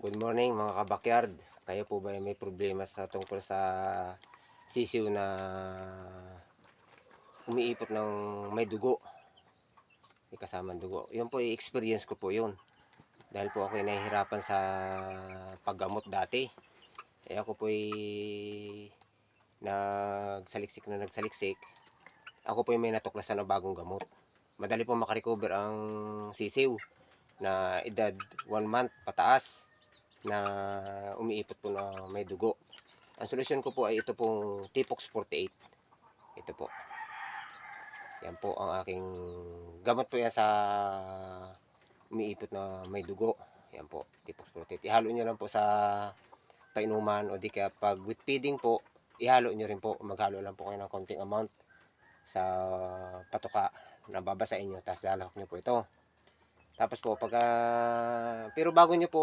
Good morning mga kabakyard. Kayo po ba ay may problema sa tungkol sa sisiw na umiipot ng may dugo? May kasamang dugo. Yun po experience ko po yun. Dahil po ako ay nahihirapan sa paggamot dati. Eh ako po ay nagsaliksik na nagsaliksik. Ako po ay may natuklasan na bagong gamot. Madali po makarecover ang sisiw na edad 1 month pataas na umiipot po na may dugo. Ang solusyon ko po ay ito pong Tipox 48. Ito po. Yan po ang aking gamot po yan sa umiipot na may dugo. Yan po, Tipox 48. Ihalo nyo lang po sa painuman o di kaya pag with feeding po, ihalo nyo rin po. Maghalo lang po kayo ng konting amount sa patuka na babasain nyo. Tapos lalahok nyo po ito. Tapos po, pag, ah, pero bago nyo po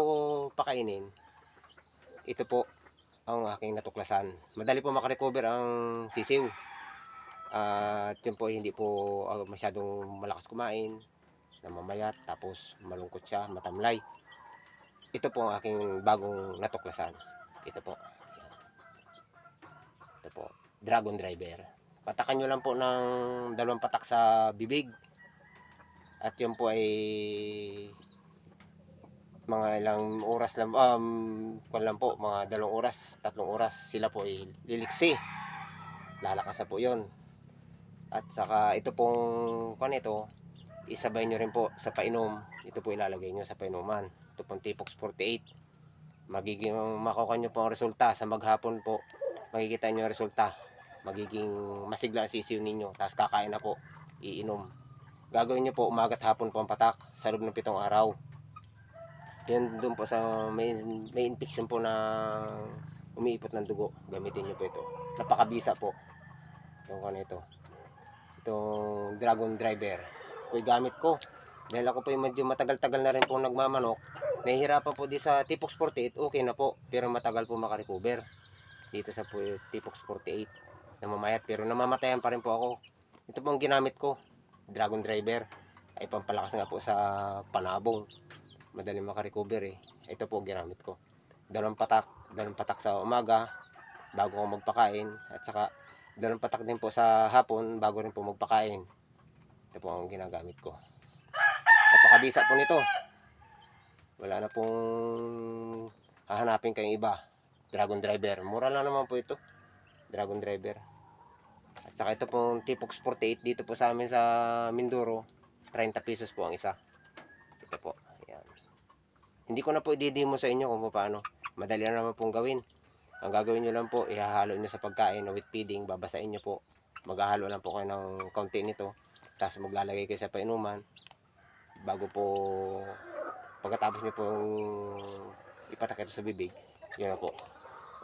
pakainin, ito po ang aking natuklasan. Madali po makarecover ang sisiw. At yun po, hindi po ah, masyadong malakas kumain, namamayat, tapos malungkot siya, matamlay. Ito po ang aking bagong natuklasan. Ito po. Ito po, Dragon Driver. Patakan nyo lang po ng dalawang patak sa bibig. At yun po ay mga ilang oras lang, um, kung lang po, mga dalawang oras, tatlong oras, sila po ay liliksi. Lalakas na po yun. At saka ito pong, kung ito, isabay nyo rin po sa painom. Ito po ilalagay nyo sa painuman. Ito pong Tipox 48. Magiging, makukuha nyo po ang resulta sa maghapon po. Makikita nyo ang resulta. Magiging masigla ang sisiw ninyo. Tapos kakain na po, iinom. Gagawin nyo po umagat hapon po ang patak sa loob ng pitong araw. Yan doon po sa may, may infection po na umiipot ng dugo. Gamitin nyo po ito. Napakabisa po. Itong ano ito. Itong Dragon Driver. Ito'y gamit ko. Dahil ako po yung medyo matagal-tagal na rin po nagmamanok. Nahihirapan po di sa Tipox 48. Okay na po. Pero matagal po makarecover. Dito sa po Tipox 48. Namamayat. Pero namamatayan pa rin po ako. Ito po ang ginamit ko. Dragon Driver. Ay pampalakas nga po sa panabong madali makarecover eh. Ito po ginamit ko. Dalawang patak, dalawang patak sa umaga bago ako magpakain at saka dalawang patak din po sa hapon bago rin po magpakain. Ito po ang ginagamit ko. Napakabisa po nito. Wala na pong hahanapin kayong iba. Dragon Driver. Mura lang naman po ito. Dragon Driver. Saka ito pong Tipox 48 dito po sa amin sa Mindoro. 30 pesos po ang isa. Ito po. Ayan. Hindi ko na po i-demo sa inyo kung paano. Madali na naman pong gawin. Ang gagawin nyo lang po, ihahalo nyo sa pagkain o with feeding, babasain nyo po. Maghahalo lang po kayo ng kaunti nito. Tapos maglalagay kayo sa painuman. Bago po, pagkatapos nyo pong ipatak ito sa bibig, yun na po.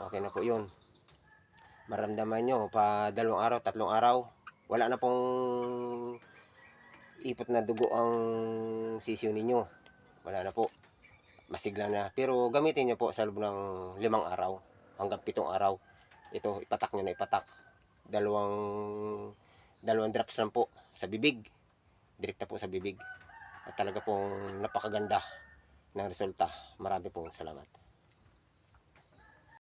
Okay na po yun. Maramdaman nyo, pa dalawang araw, tatlong araw, wala na pong ipot na dugo ang sisiyo ninyo. Wala na po. Masigla na. Pero gamitin nyo po sa loob ng limang araw hanggang pitong araw. Ito, ipatak nyo na ipatak. Dalawang, dalawang drops lang po sa bibig. Direkta po sa bibig. At talaga pong napakaganda ng resulta. Marami pong salamat.